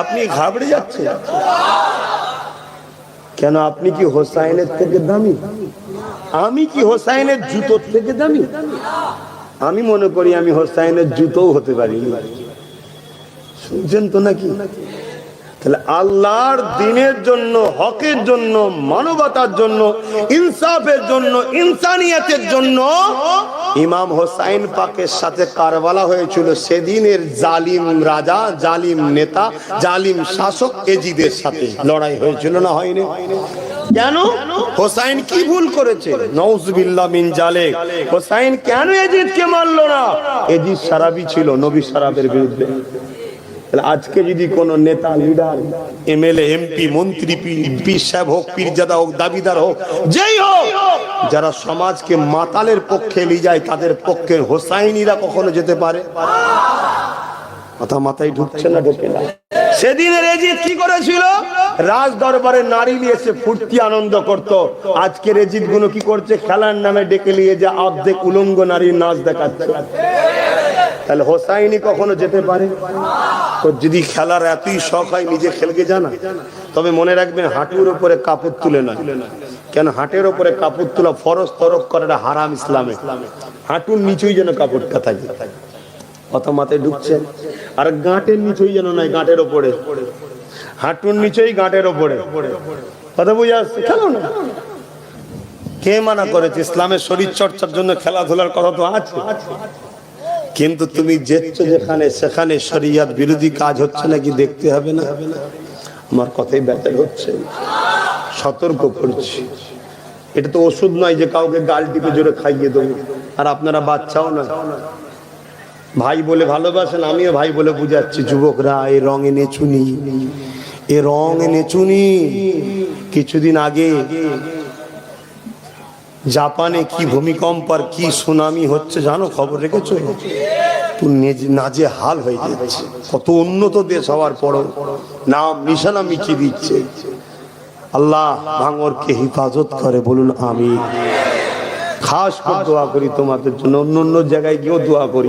আপনি ঘাবড়ে যাচ্ছেন। কেন আপনি কি হোসাইনের থেকে দামি? আমি কি হোসাইনের জুতোর থেকে দামি? আমি মনে করি আমি হোসাইনের জুতোও হতে পারি শুনছেন তো নাকি? তাহলে আল্লাহর দিনের জন্য হকের জন্য মানবতার জন্য ইনসাফের জন্য ইনসানিয়াতের জন্য ইমাম হোসাইন পাকের সাথে কারবালা হয়েছিল। সেদিনের জালিম রাজা জালিম নেতা জালিম শাসক এজিদের সাথে লড়াই হয়েছিল না হয়নি? কেন? হোসাইন কি ভুল করেছে? নওজবিল্লাহ মিন জালে হোসাইন কেন এজিদকে মারলো না? এজিদ সারাবি ছিল নবী সারাবের বিরুদ্ধে। আজকে যদি কোন নেতা, লিডার, এমএলএ, এমপি, মন্ত্রী, পীর সাহেব হোক পীরজাদা হোক, দাবিদার হোক, যেই হোক, যারা সমাজকে মাতালের পক্ষে নিয়ে যায়, তাদের পক্ষে হোসাইনিরা কখনো যেতে পারে? মাথায় কি করেছিল? রাজ নারী নিয়ে ফুর্তি আনন্দ করত। আজকেরগুলো কি করছে? খেলার নামে ডেকে নিয়ে যে উলঙ্গ নারীর নাচ তাহলে হোসাইনি কখনো যেতে পারে? যদি খেলার এতই শখ হয়, নিজে খেলকে জানা। তবে মনে রাখবেন হাঁটুর উপরে কাপড় তুলে না কেন? হাঁটের উপরে কাপড় তোলা ফরজ তরক করে হারাম ইসলামে। হাঁটুর নিচেই যেন কাপড়টা থাকে। কথা মাথায় ঢুকছে। আর গাঁটের নিচেই যেন নাই গাঁটের ওপরে। হাঁটুর নিচেই গাঁটের ওপরে। কথা বুঝে আসছে? খেলো না। কে মানা করেছে? ইসলামের শরীর চর্চার জন্য খেলাধুলার কথা তো আছে। কিন্তু তুমি যেচ্ছ যেখানে, সেখানে শরিয়াত বিরোধী কাজ হচ্ছে নাকি দেখতে হবে না? আমার কথাই ব্যাটার হচ্ছে। সতর্ক করছি। এটা তো ওষুধ নয় যে কাউকে গাল টিপে জোরে খাইয়ে দেবো। আর আপনারা বাচ্চাও না ভাই বলে ভালোবাসেন, আমিও ভাই বলে বুঝাচ্ছি, যুবকরা এই রং এনে চুনি। এ রং এনে চুনি। কিছুদিন আগে জাপানে কি ভূমিকম্প আর কি সুনামি হচ্ছে জানো? খবর রেখেছো? তো নেজ- হাল হয়ে যাচ্ছে কত উন্নত দেশ হওয়ার পরও নাম নিশানা মিটিয়ে দিচ্ছে। আল্লাহ ভাঙরকে হেফাজত করে, বলুন আমি খাস করে দোয়া করি তোমাদের জন্য, অন্য অন্য জায়গায় গিয়েও দোয়া করি।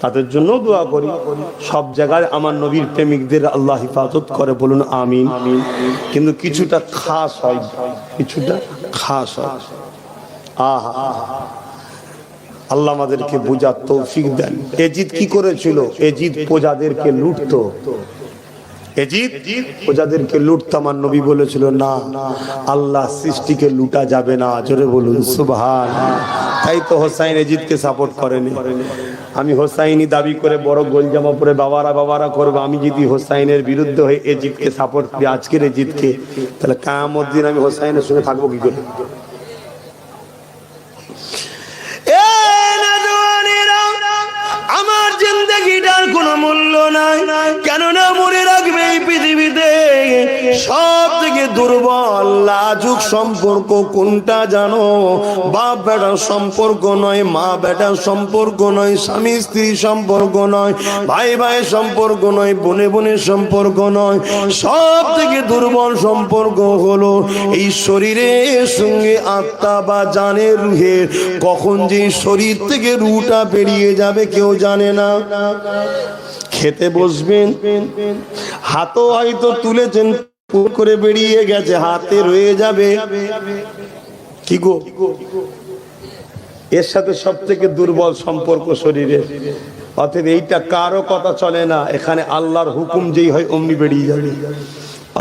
তাদের জন্য দোয়া করি। সব জায়গায় আমার নবীর প্রেমিকদের আল্লাহ হিফাজত করে, বলুন আমিন। কিন্তু কিছুটা খাস হয়, কিছুটা খাস আহা। আল্লাহ আমাদেরকে বোঝার তৌফিক দেন। এজিদ কি করেছিল? এজিদ প্রজাদেরকে লুটতো, আমার নবী বলেছিল, না, আল্লাহ সৃষ্টিকে লুটা যাবে না। জোরে বলুন, সুবহান। তাই তো হোসাইন এজিদকে সাপোর্ট করেনি। আমি হোসাইনি দাবি করে বড় গোল জামা পরে বাবারা বাবারা করব। আমি যদি হোসাইনের বিরুদ্ধে হয়ে এজিদকে সাপোর্ট করি, আজকের এজিদকে, তাহলে কায়ামত দিন আমি হোসাইনের সঙ্গে থাকব কি করে? আমার জিন্দগিটার কোনো মূল্য নাই। কেননা মনে রাখবে এই পৃথিবীতে সব থেকে দুর্বল লাজুক সম্পর্ক কোনটা জানো? বাপ বেটার সম্পর্ক নয়, মা বেটার সম্পর্ক নয়, স্বামী স্ত্রী সম্পর্ক নয়, ভাই ভাই সম্পর্ক নয়, বনে বোনের সম্পর্ক নয়। সব থেকে দুর্বল সম্পর্ক হলো এই শরীরের সঙ্গে আত্মা বা জানের রুহের কখন যে শরীর থেকে রুটা বেরিয়ে যাবে কেউ জানে না। খেতে বসবেন, হাতও হয়তো তুলেছেন করে বেরিয়ে গেছে, হাতে রয়ে যাবে। কি গো? এর সাথে সব থেকে দুর্বল সম্পর্ক শরীরের। অর্থাৎ এইটা কারও কথা চলে না, এখানে আল্লাহর হুকুম যেই হয় অমনি বেরিয়ে যাবে।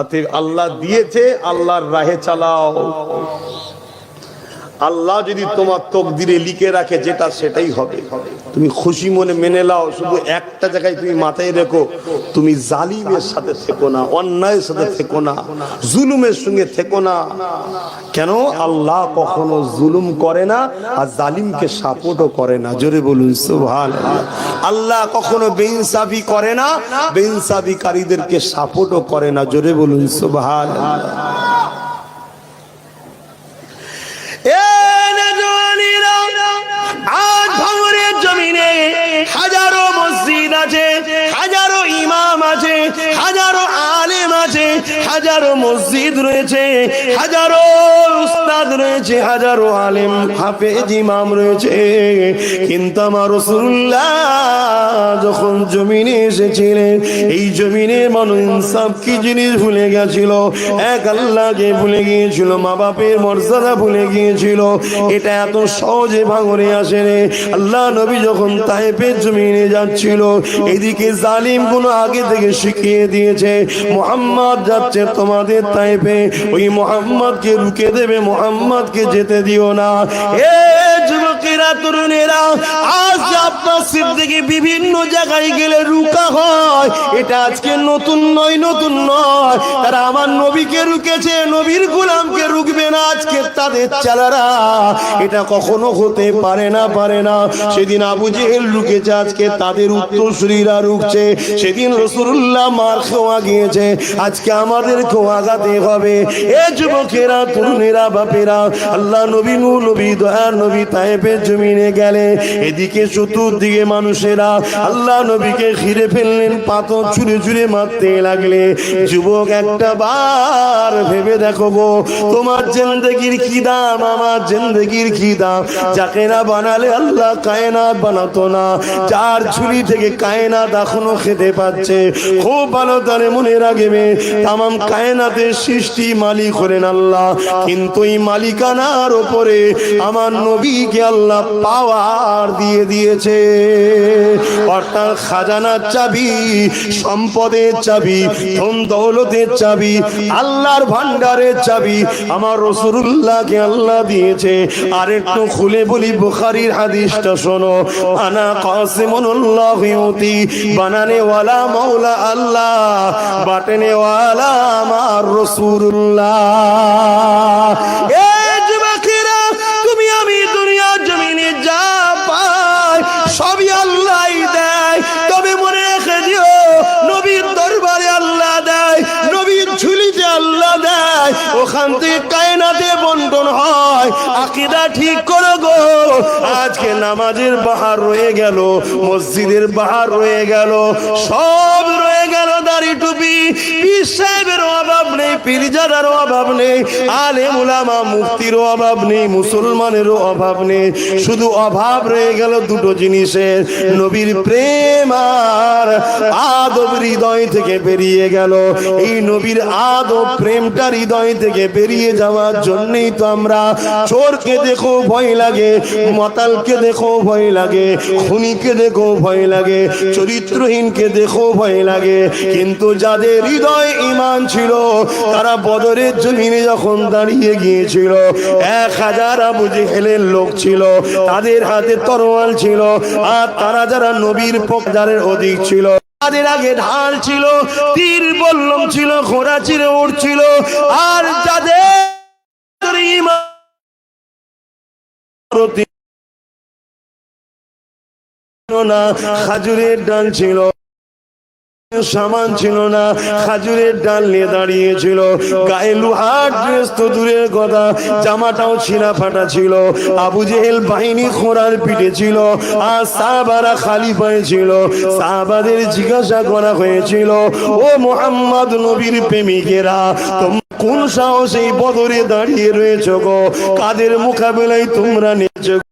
অতএব আল্লাহ দিয়েছে, আল্লাহর রাহে চালাও। আল্লাহ যদি তোমার তকদিরে লিখে রাখে যেটা সেটাই হবে। তুমি খুশি মনে মেনে লাও শুধু একটা জায়গায় তুমি মাথায় রেখো, তুমি জালিমের সাথে থেকো না, অন্যায়ের সাথে থেকো না, জুলুমের সঙ্গে থেকো না। কেন? আল্লাহ কখনো জুলুম করে না আর জালিমকে সাপোর্টও করে না। জোরে বলুন সুবহান আল্লাহ কখনো বেইনসাফি করে না, বেইনসাফিকারীদেরকে সাপোর্টও করে না। জোরে বলুন সুবহান হাজারো মসজিদ রয়েছে, হাজারো উস্তাদ রয়েছে, হাজারো আলেম, হাফেজ ইমাম রয়েছে। কিন্তু আমার যখন জমিনে এসেছিলেন, এই জমিনে মানুষ ইনসাফ কি জিনিস ভুলে গেছিল? এক আল্লাহকে ভুলে গিয়েছিল মা বাপের মর্যাদা ভুলে গিয়েছিল। এটা এত সহজে ভাঙরে আসে রে। আল্লাহ নবী যখন তাইপের জমিনে যাচ্ছিল, এদিকে জালিমগুলো আগে থেকে শিখিয়ে দিয়েছে, মোহাম্মদ যাচ্ছে তোমাদের তাইপে ওই মোহাম্মদকে রুকে দেবে মোহাম্মদকে যেতে দিও না। এ যুবকেরা তরুণেরা সিদ্দিকে বিভিন্ন জায়গায় গেলে রুকা হয়। এটা আজকে নতুন নয় নতুন নয়। তারা আমার নবীকে রুকেছে, নবীর রুকবে না আজকে তাদের চালারা। এটা কখনো হতে পারে না পারে না। সেদিন আবু জেহেল রুকেছে, আজকে তাদের উত্তরসূরিরা রুকছে। সেদিন রসুল্লাহ মার খোয়া গিয়েছে। আজকে আমাদের খোয়াগাতে হবে। এ যুবকেরা, তরুণেরা, বাপেরা, আল্লাহ নবী নবী দয়ার নবী তাইপের জমিনে গেলে এদিকে চতুর্দিকে মানুষেরা আল্লাহ নবীকে ঘিরে ফেললেন, পাথর ছুঁড়ে ছুঁড়ে মারতে লাগলে। যুবক একটা বার ভেবে দেখো গো, তোমার জিন্দগির কি দাম, আমার জিন্দগির কি দাম? যাকে না বানালে আল্লাহ কায়নাত বানাতো না, যার ঝুলি থেকে কায়নাত এখনও খেতে পাচ্ছে। খুব ভালো তারে মনে রাখবে, তামাম কায়নাতের সৃষ্টি মালিক হলেন আল্লাহ। কিন্তু এই মালিকানার ওপরে আমার নবীকে আল্লাহ পাওয়ার দিয়ে দিয়েছে। অর্থাৎ খাজানার চাবি, সম্পদের চাবি, ধন দৌলতের চাবি, আল্লাহর ভান্ডারের চাবি আমার রসুল্লাহকে আল্লাহ দিয়েছে। আর একটু খুলে বলি, বুখারির হাদিসটা শোনো। আনা কাসিমুল্লাহ ইউতি বানানে ওয়ালা মাওলা আল্লাহ বাটনে ওয়ালা আমার রসুল্লাহ ওখান থেকে কায়নাতে বন্টন হয়। আকিদা ঠিক করো গো। আজকে নামাজের বাহার রয়ে গেল, মসজিদের বাহার রয়ে গেল, সব রয়ে গেল দাড়ি টুপি। পীর সাহেবের অভাব নেই। পীরজাদারও অভাব নেই আলে মুলামা মুক্তিরও অভাব নেই, মুসলমানেরও অভাব নেই। শুধু অভাব রয়ে গেল দুটো জিনিসের, নবীর প্রেম আর আদব হৃদয় থেকে বেরিয়ে গেল। এই নবীর আদব প্রেমটা হৃদয় থেকে বেরিয়ে যাওয়ার জন্যই তো আমরা চোরকে দেখো ভয় লাগে, মতালকে দেখো ভয় লাগে, খুনিকে দেখো ভয় লাগে, চরিত্রহীনকে দেখো ভয় লাগে। কিন্তু যাদের হৃদয় ইমান ছিল তারা বদরের জমিনে যখন দাঁড়িয়ে গিয়েছিল, এক হাজার আবু জেহেলের লোক ছিল, তাদের হাতে তরোয়াল ছিল, আর তারা যারা নবীর পক্ষারের অধিক ছিল, তাদের আগে ঢাল ছিল, তীর বল্লম ছিল, ঘোড়া চিরে উঠছিল আর যাদের না, খাজুরের ডাল ছিল। সামান ছিল না। খাজুরের ডাল নিয়ে দাঁড়িয়েছিল। গায়ে লোহার ড্রেস তো দূরের কথা, জামাটাও ছিঁড়া ফাটা ছিল। আবু জেহেল বাহিনী খোঁড়ার পিঠে ছিল আর সাহাবারা খালি পায়ে ছিল। সাহাবাদের জিজ্ঞাসা করা হয়েছিল, ও মোহাম্মদ নবীর প্রেমিকেরা কোন সাহস বদরে দাঁড়িয়ে রয়েছ গো? কাদের মোকাবেলায় তোমরা নিয়েছো